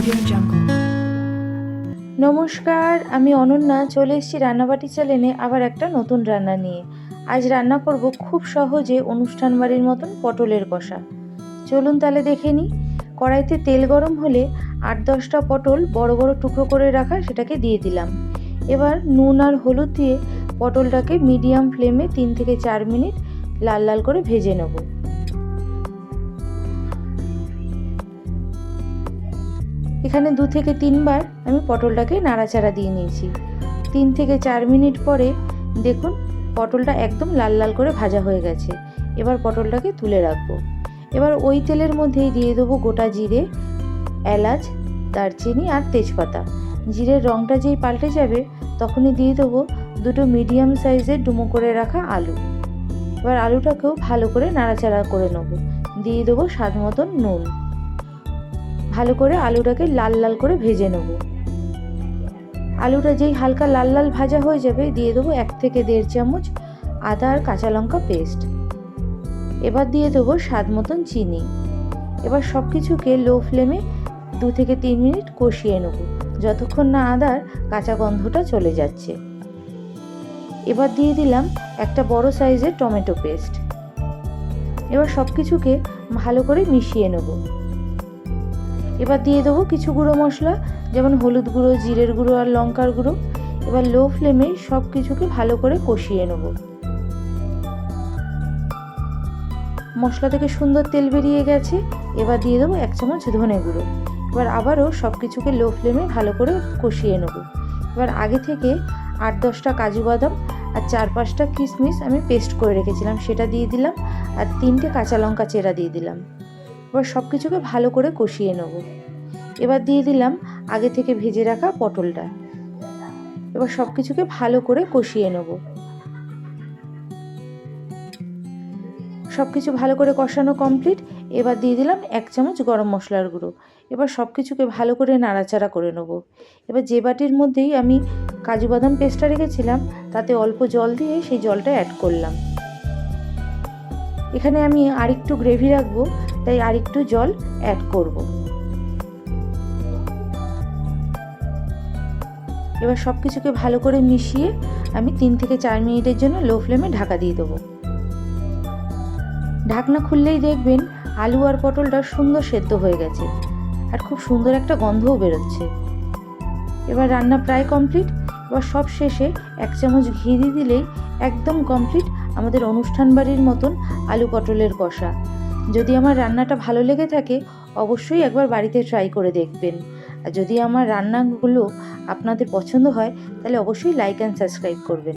Audio Jungle. নমস্কার, আমি অনন্যা, চলে এসেছি রান্নাবাটি চ্যানেলে আবার একটা নতুন রান্না নিয়ে। আজ রান্না করব খুব সহজে অনুষ্ঠান বাড়ির মতন পটলের কষা। চলুন তাহলে দেখে নিই। কড়াইতে তেল গরম হলে আট দশটা পটল বড় বড় টুকরো করে রাখা সেটাকে দিয়ে দিলাম। এবার নুন আর হলুদ দিয়ে পটলটাকে মিডিয়াম ফ্লেমে তিন থেকে চার মিনিট লাল লাল করে ভেজে নেব। এখানে দু থেকে তিনবার আমি পটলটাকে নাড়াচাড়া দিয়ে নিয়েছি। তিন থেকে চার মিনিট পরে দেখুন পটলটা একদম লাল লাল করে ভাজা হয়ে গেছে। এবার পটলটাকে তুলে রাখব। এবার ওই তেলের মধ্যেই দিয়ে দেবো গোটা জিরে, এলাচ, দারচিনি আর তেজপাতা। জিরের রঙটা যেই পাল্টে যাবে তখনই দিয়ে দেবো দুটো মিডিয়াম সাইজের ডুমো করে রাখা আলু। এবার আলুটাকেও ভালো করে নাড়াচাড়া করে নেব। দিয়ে দেবো স্বাদ মতন নুন। ভালো করে আলুটাকে লাল লাল করে ভেজে নেব। আলুটা যেই হালকা লাল লাল ভাজা হয়ে যাবে, দিয়ে দেবো এক থেকে দেড় চামচ আদা আর কাঁচা লঙ্কা পেস্ট এবার দিয়ে দেবো স্বাদ মতন চিনি। এবার সব কিছুকে লো ফ্লেমে দু থেকে তিন মিনিট কষিয়ে নেব, যতক্ষণ না আদার কাঁচা গন্ধটা চলে যাচ্ছে। এবার দিয়ে দিলাম একটা বড় সাইজের টমেটো পেস্ট এবার সব কিছুকে ভালো করে মিশিয়ে নেব। এবার দিয়ে দেবো কিছু গুঁড়ো মশলা, যেমন হলুদ গুঁড়ো, জিরের গুঁড়ো আর লঙ্কার গুঁড়ো। এবার লো ফ্লেমে সব কিছুকে ভালো করে কষিয়ে নেব। মশলা থেকে সুন্দর তেল বেরিয়ে গেছে, এবার দিয়ে দেবো এক চামচ ধনে গুঁড়ো। এবার আবারও সব কিছুকে লো ফ্লেমে ভালো করে কষিয়ে নেব। এবার আগে থেকে আট দশটা কাজু বাদাম আর চার পাঁচটা কিশমিশ আমি পেস্ট করে রেখেছিলাম, সেটা দিয়ে দিলাম। আর তিনটে কাঁচা লঙ্কা চেরা দিয়ে দিলাম। এবার সব কিছুকে ভালো করে কষিয়ে নেব। এবার দিয়ে দিলাম আগে থেকে ভেজে রাখা পটলটা। এবার সব কিছুকে ভালো করে কষিয়ে নেব। সব কিছু ভালো করে কষানো কমপ্লিট এবার দিয়ে দিলাম এক চামচ গরম মশলার গুঁড়ো। এবার সব কিছুকে ভালো করে নাড়াচাড়া করে নেব। এবার যে বাটির মধ্যেই আমি কাজু বাদাম পেস্টটা রেখেছিলাম, তাতে অল্প জল দিয়ে সেই জলটা অ্যাড করলাম। এখানে আমি আরেকটু গ্রেভি রাখব। তাই আরেকটু জল অ্যাড করব। এবার সব কিছুকে ভালো করে মিশিয়ে আমি তিন থেকে চার মিনিটের জন্য লো ফ্লেমে ঢাকা দিয়ে দেবো। ঢাকনা খুললেই দেখবেন আলু আর পটলটা সুন্দর সেদ্ধ হয়ে গেছে আর খুব সুন্দর একটা গন্ধও বেরোচ্ছে। এবার রান্না প্রায় কমপ্লিট এবার সব শেষে এক চামচ ঘি দিয়ে দিলেই একদম কমপ্লিট আমাদের অনুষ্ঠান বাড়ির মতন আলু পটলের কষা। যদি আমার রান্নাটা ভালো লেগে থাকে, অবশ্যই একবার বাড়িতে ট্রাই করে দেখবেন। আর যদি আমার রান্নাগুলো আপনাদের পছন্দ হয়, তাহলে অবশ্যই লাইক অ্যান্ড সাবস্ক্রাইব করবেন।